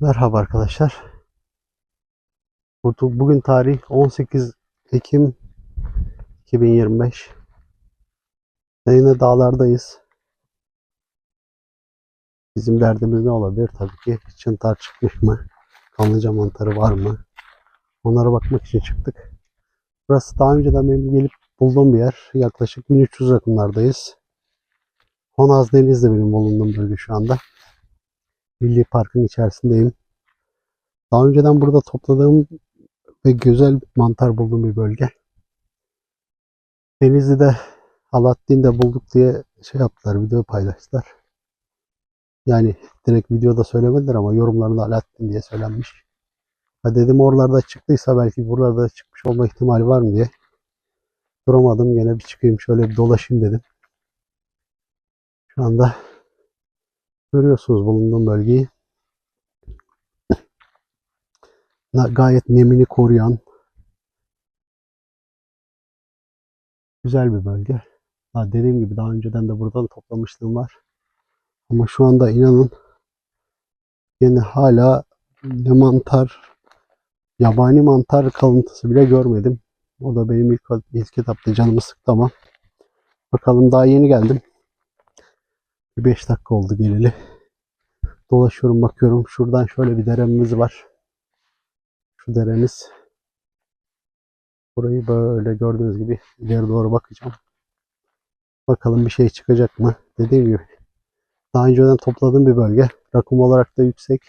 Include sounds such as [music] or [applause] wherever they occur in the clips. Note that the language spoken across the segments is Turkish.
Merhaba arkadaşlar. Bu- Bugün tarih 18 Ekim 2025. Ve Yine dağlardayız. Bizim derdimiz ne olabilir? Tabii ki çıntar çıkmış mı? Kanlıca mantarı var mı? Onlara bakmak için çıktık. Burası daha önceden benim gelip bulduğum bir yer. Yaklaşık 1300 rakımlardayız. Honaz Deniz de benim bulunduğum bölge şu anda. Milli Park'ın içerisindeyim. Daha önceden burada topladığım ve güzel mantar bulduğum bir bölge. Denizli'de Alaaddin'de bulduk diye şey yaptılar, video paylaştılar. Yani direkt videoda söylemediler ama yorumlarında Alaaddin diye söylenmiş. Ha dedim oralarda çıktıysa belki buralarda çıkmış olma ihtimali var mı diye. Duramadım gene bir çıkayım şöyle bir dolaşayım dedim. Şu anda görüyorsunuz bulunduğum bölgeyi. Gayet nemini koruyan güzel bir bölge. Ha, dediğim gibi daha önceden de buradan toplamışlığım var. Ama şu anda inanın yine hala ne mantar, yabani mantar kalıntısı bile görmedim. O da benim ilk, ilk etapta canımı sıktı ama. Bakalım daha yeni geldim. Bir 5 dakika oldu geleli. Dolaşıyorum bakıyorum. Şuradan şöyle bir deremiz var. Şu deremiz. Burayı böyle gördüğünüz gibi ileri doğru bakacağım. Bakalım bir şey çıkacak mı? Dediğim gibi daha önceden topladığım bir bölge. Rakım olarak da yüksek.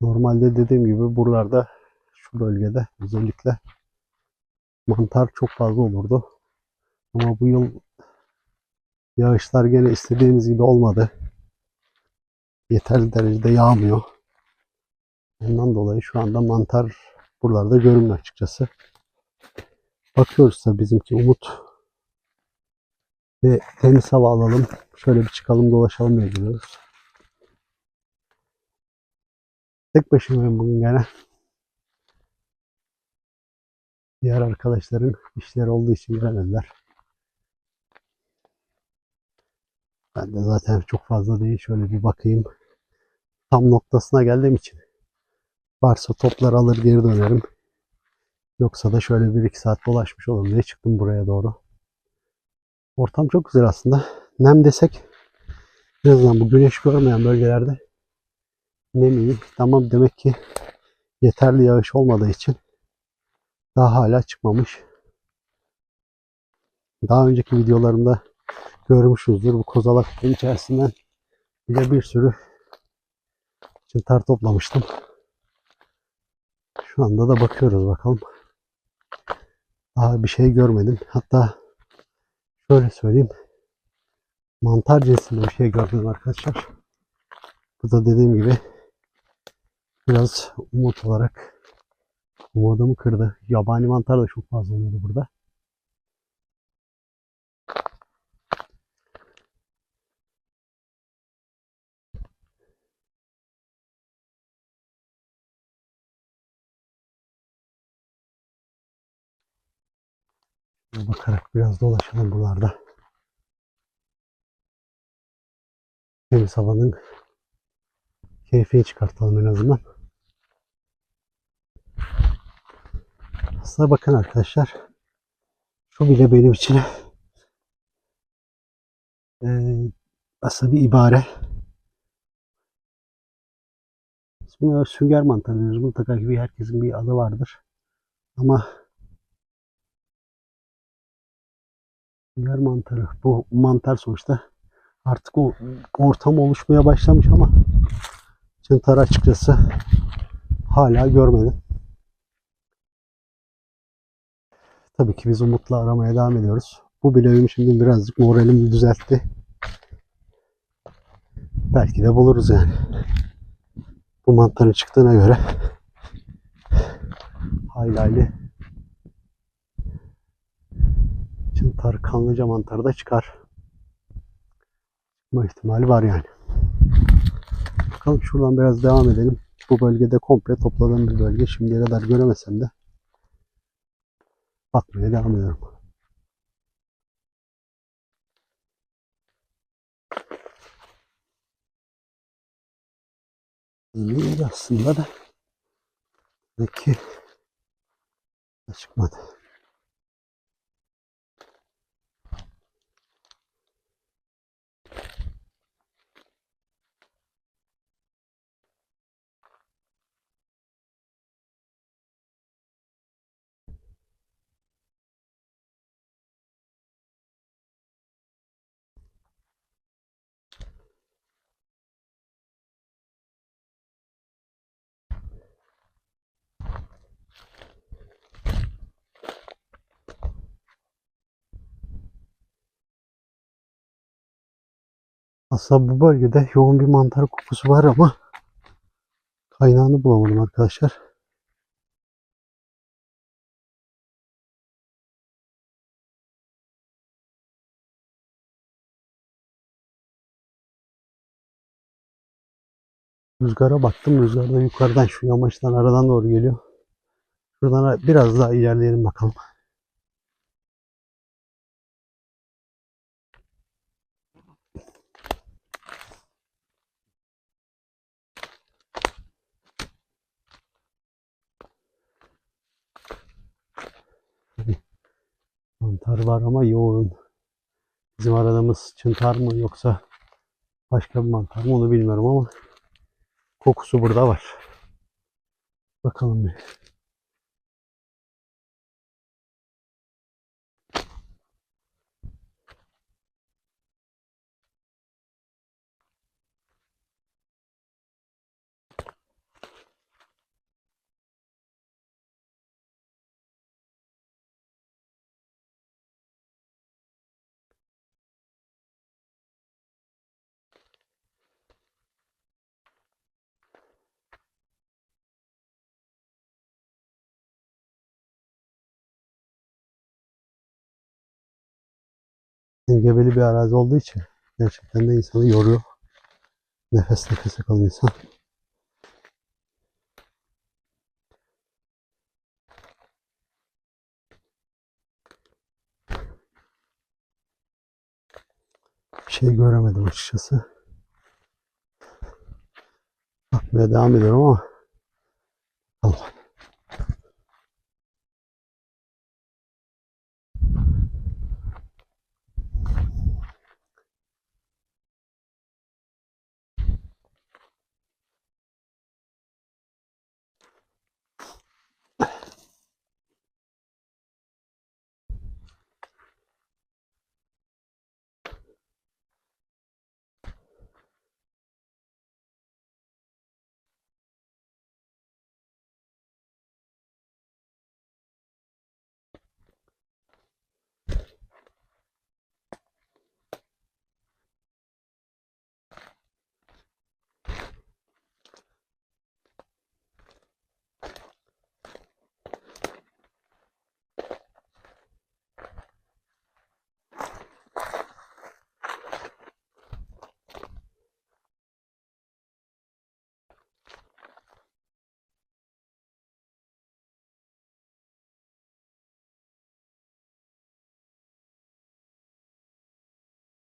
Normalde dediğim gibi buralarda şu bölgede özellikle mantar çok fazla olurdu. Ama bu yıl yağışlar gene istediğimiz gibi olmadı. Yeterli derecede yağmıyor. Ondan dolayı şu anda mantar buralarda görünmüyor açıkçası. Bakıyoruz da bizimki umut. Ve temiz hava alalım. Şöyle bir çıkalım dolaşalım diye gidiyoruz. Tek başımayım bugün gene. Diğer arkadaşların işleri olduğu için gelemediler. Ben de zaten çok fazla değil. Şöyle bir bakayım. Tam noktasına geldiğim için. Varsa toplar alır geri dönerim. Yoksa da şöyle bir iki saat dolaşmış olurum diye çıktım buraya doğru. Ortam çok güzel aslında. Nem desek en azından bu güneş görmeyen bölgelerde nem iyi. Tamam demek ki yeterli yağış olmadığı için daha hala çıkmamış. Daha önceki videolarımda görmüşüzdür. Bu kozalakların içerisinden bile bir sürü çıntar toplamıştım. Şu anda da bakıyoruz bakalım. Daha bir şey görmedim. Hatta şöyle söyleyeyim. Mantar cinsinde bir şey gördüm arkadaşlar. Bu da dediğim gibi biraz umut olarak umudumu kırdı. Yabani mantar da çok fazla oluyordu burada. Bakarak biraz dolaşalım buralarda. Temiz havanın keyfini çıkartalım en azından. Aslına bakın arkadaşlar. Şu bile benim için eee aslında bir ibare. Buna sünger mantarı diyoruz. Mutlaka ki bir herkesin bir adı vardır. Ama sünger mantarı bu mantar sonuçta artık o ortam oluşmaya başlamış ama çıntar açıkçası hala görmedim. Tabii ki biz umutla aramaya devam ediyoruz. Bu bile şimdi birazcık moralimi düzeltti. Belki de buluruz yani. Bu mantarın çıktığına göre hayli hayli çıntar, kanlıca mantarı da çıkar. Çıkma ihtimali var yani. Bakalım şuradan biraz devam edelim. Bu bölgede komple topladığım bir bölge. Şimdiye kadar göremesem de atmaya devam ediyorum. İyi aslında da peki çıkmadı. Aslında bu bölgede yoğun bir mantar kokusu var ama kaynağını bulamadım arkadaşlar. Rüzgara baktım. Rüzgar da yukarıdan şu yamaçtan aradan doğru geliyor. Şuradan biraz daha ilerleyelim bakalım. Mantar var ama yoğun. Bizim aradığımız çıntar mı yoksa başka bir mantar mı onu bilmiyorum ama kokusu burada var. Bakalım bir. Engebeli bir arazi olduğu için gerçekten de insanı yoruyor. Nefes nefese kalıyor insan. Bir şey göremedim açıkçası. Bakmaya devam ediyorum ama Allah.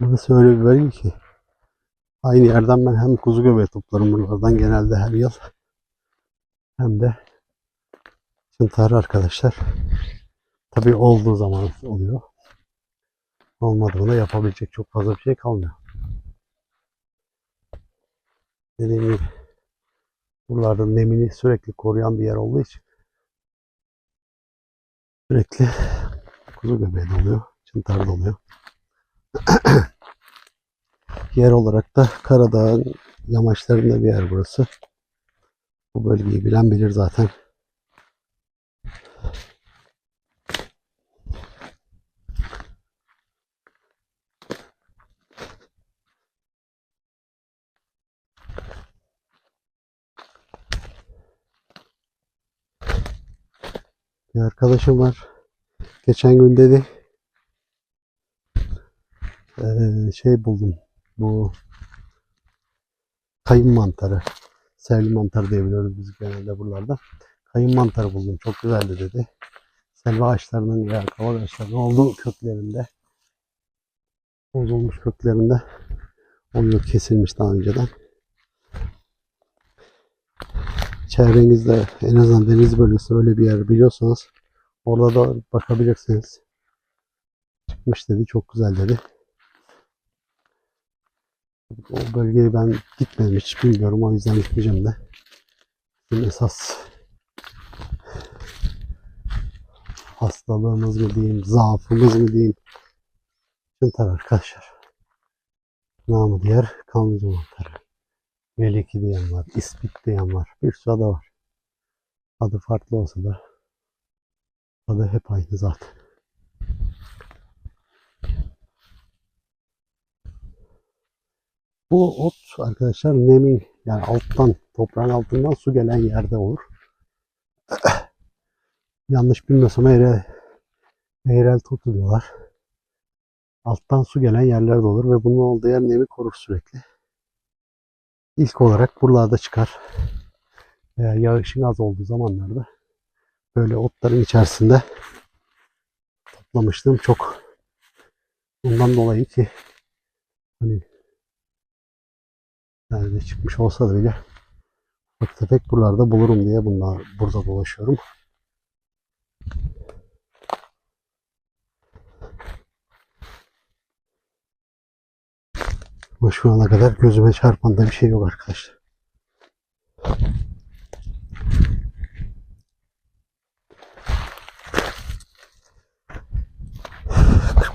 Burası öyle bir bölge ki aynı yerden ben hem kuzu göbeği toplarım buralardan genelde her yıl hem de çıntar arkadaşlar. Tabii olduğu zaman oluyor. Olmadığında yapabilecek çok fazla bir şey kalmıyor. Dediğim gibi buralarda nemini sürekli koruyan bir yer olduğu için sürekli kuzu göbeği doluyor, çıntar doluyor. [clears throat] Yer olarak da Karadağ'ın yamaçlarında bir yer burası. Bu bölgeyi bilen bilir zaten. Bir arkadaşım var. Geçen gün dedi eee, şey buldum. Bu kayın mantarı. Serli mantarı diyebiliyoruz biz genelde buralarda. Kayın mantarı buldum. Çok güzeldi dedi. Selva ağaçlarının veya kavak ağaçlarının olduğu köklerinde bozulmuş köklerinde oluyor kesilmiş daha önceden. çevrenizde en azından deniz bölgesi öyle bir yer biliyorsanız orada da bakabilirsiniz. Çıkmış dedi. Çok güzel dedi. O bölgeye ben gitmedim hiç bilmiyorum. O yüzden gitmeyeceğim de. Bizim esas hastalığımız mı diyeyim, zaafımız mı diyeyim. Çıntar arkadaşlar. Namı diğer kanlıca mantarı. Meleki diyen var, ispik diyen var. Bir sürü adı var. Adı farklı olsa da adı hep aynı zaten. Bu ot arkadaşlar nemin yani alttan toprağın altından su gelen yerde olur. [coughs] Yanlış bilmiyorsam eğrel, eğrel totu diyorlar. Alttan su gelen yerlerde olur ve bunun olduğu yer nemi korur sürekli. İlk olarak buralarda çıkar. Veya yağışın az olduğu zamanlarda böyle otların içerisinde toplamıştım çok. Ondan dolayı ki hani yani çıkmış olsa da bile ufak tefek buralarda bulurum diye bunlar burada dolaşıyorum. Ama şu ana kadar gözüme çarpan da bir şey yok arkadaşlar.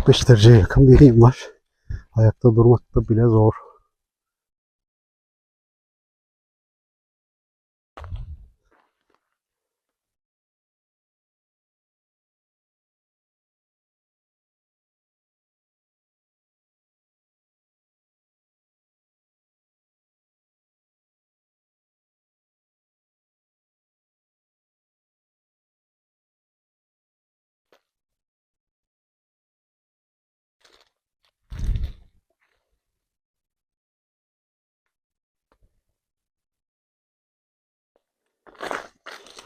...45 dereceye yakın bir eğim var. Ayakta durmak da bile zor.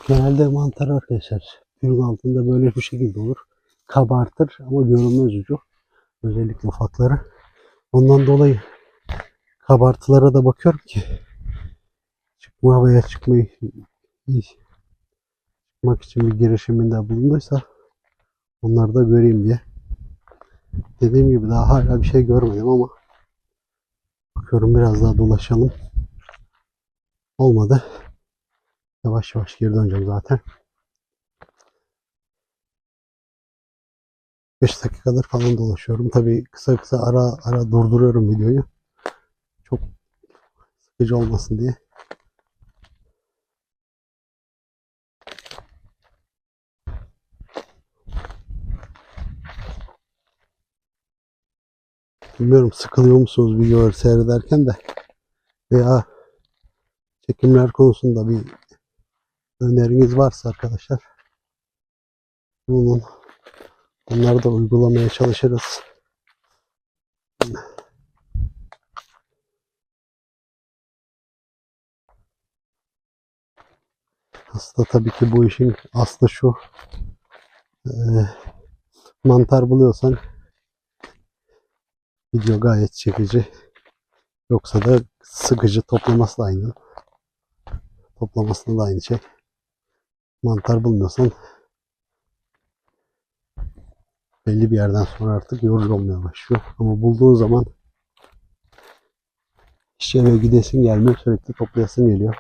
Genelde mantar arkadaşlar suyun altında böyle bu şekilde olur. Kabartır ama görünmez ucu. Özellikle ufakları. Ondan dolayı kabartılara da bakıyorum ki çıkma veya çıkmayı çıkmak için bir girişiminde bulunduysa onları da göreyim diye. Dediğim gibi daha hala bir şey görmedim ama bakıyorum biraz daha dolaşalım. Olmadı. Yavaş yavaş geri döneceğim zaten. 5 dakikadır falan dolaşıyorum. Tabii kısa kısa ara ara durduruyorum videoyu. Çok sıkıcı olmasın diye. Bilmiyorum sıkılıyor musunuz videoları seyrederken de veya çekimler konusunda bir öneriniz varsa arkadaşlar bunun bunları da uygulamaya çalışırız. Aslında tabii ki bu işin aslı şu. Eee, mantar buluyorsan video gayet çekici. Yoksa da sıkıcı toplaması da aynı. Toplamasında da aynı şey mantar bulmuyorsan belli bir yerden sonra artık yorucu olmaya başlıyor. Ama bulduğun zaman hiç eve gidesin gelmiyor. Sürekli toplayasın geliyor.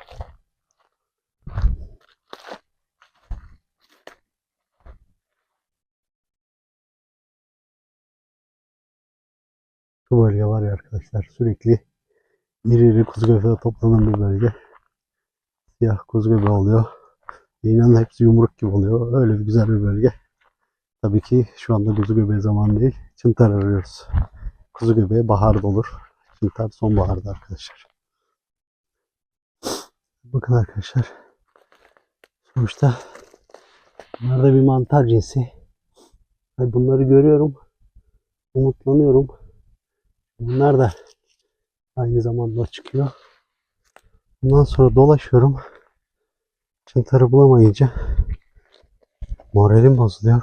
Şu bölge var ya arkadaşlar sürekli iri iri kuzu toplanan bir bölge. Siyah kuzu oluyor. İnanın hepsi yumruk gibi oluyor. Öyle bir güzel bir bölge. Tabii ki şu anda kuzu göbeği zamanı değil. Çıntar arıyoruz. Kuzu göbeği baharda olur. Çıntar sonbaharda arkadaşlar. Bakın arkadaşlar. Sonuçta bunlar da bir mantar cinsi. Bunları görüyorum. Umutlanıyorum. Bunlar da aynı zamanda çıkıyor. Bundan sonra dolaşıyorum. Çıntarı bulamayınca moralim bozuluyor.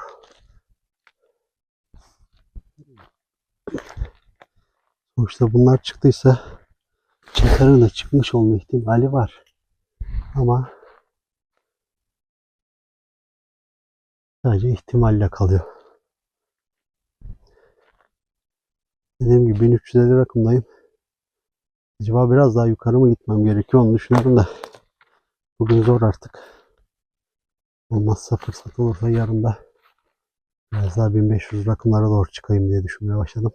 Sonuçta bunlar çıktıysa çıntarın da çıkmış olma ihtimali var. Ama sadece ihtimalle kalıyor. Dediğim gibi 1350 rakımdayım. Acaba biraz daha yukarı mı gitmem gerekiyor onu düşünüyorum da. Bugün zor artık. Olmazsa fırsat olursa yarın da biraz daha 1500 rakımlara doğru çıkayım diye düşünmeye başladım.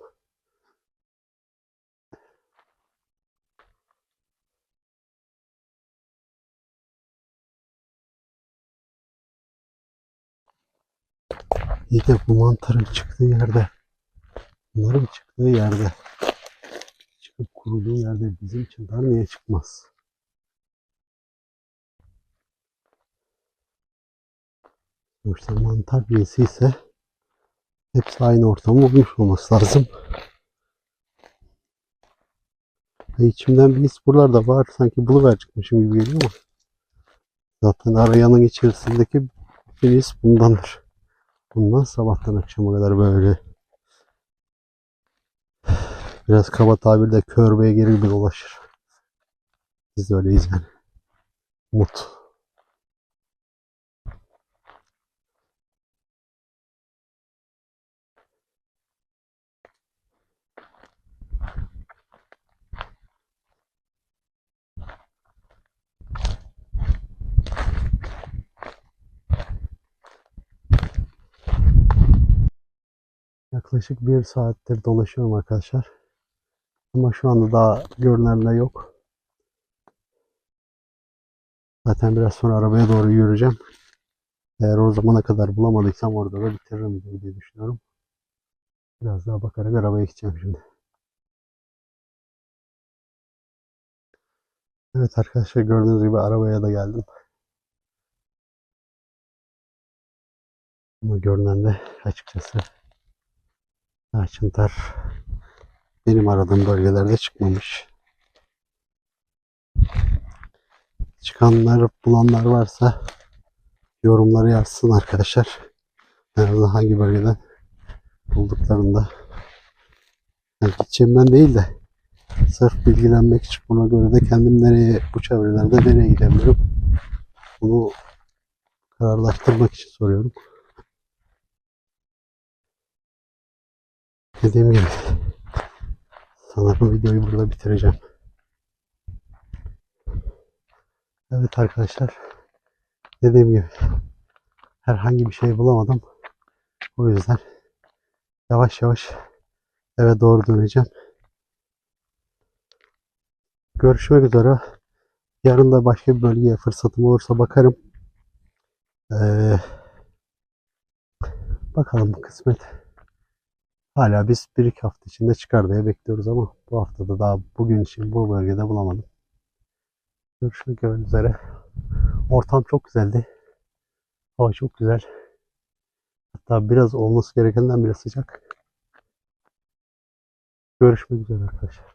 İyi de bu mantarın çıktığı yerde bunların çıktığı yerde çıkıp kuruduğu yerde bizim çınar niye çıkmaz? Yoksa mantar cinsi ise hepsi aynı ortamda olmuş olması lazım. Ve içimden bir his buralarda var. Sanki buluverecekmişim gibi geliyor ama zaten arayanın içerisindeki bir his bundandır. Bundan sabahtan akşama kadar böyle biraz kaba tabirle körbeye geri gibi dolaşır. Biz de öyleyiz yani. Umut. Yaklaşık bir saattir dolaşıyorum arkadaşlar. Ama şu anda daha görünenler yok. Zaten biraz sonra arabaya doğru yürüyeceğim. Eğer o zamana kadar bulamadıysam orada da bitiririm diye düşünüyorum. Biraz daha bakarak arabaya gideceğim şimdi. Evet arkadaşlar gördüğünüz gibi arabaya da geldim. Ama görünen de açıkçası Açıntar benim aradığım bölgelerde çıkmamış. Çıkanlar, bulanlar varsa yorumları yazsın arkadaşlar. Nerede hangi bölgeden bulduklarında. Yani gideceğimden değil de sırf bilgilenmek için buna göre de kendim nereye bu çevrelerde nereye gidebilirim. Bunu kararlaştırmak için soruyorum. Dediğim gibi sanırım videoyu burada bitireceğim. Evet arkadaşlar dediğim gibi herhangi bir şey bulamadım. O yüzden yavaş yavaş eve doğru döneceğim. Görüşmek üzere. Yarın da başka bir bölgeye fırsatım olursa bakarım. Ee, bakalım kısmet. Hala biz bir iki hafta içinde çıkar diye bekliyoruz ama bu haftada daha bugün için bu bölgede bulamadım. Görüşmek üzere. Ortam çok güzeldi. Hava çok güzel. Hatta biraz olması gerekenden bile sıcak. Görüşmek üzere arkadaşlar.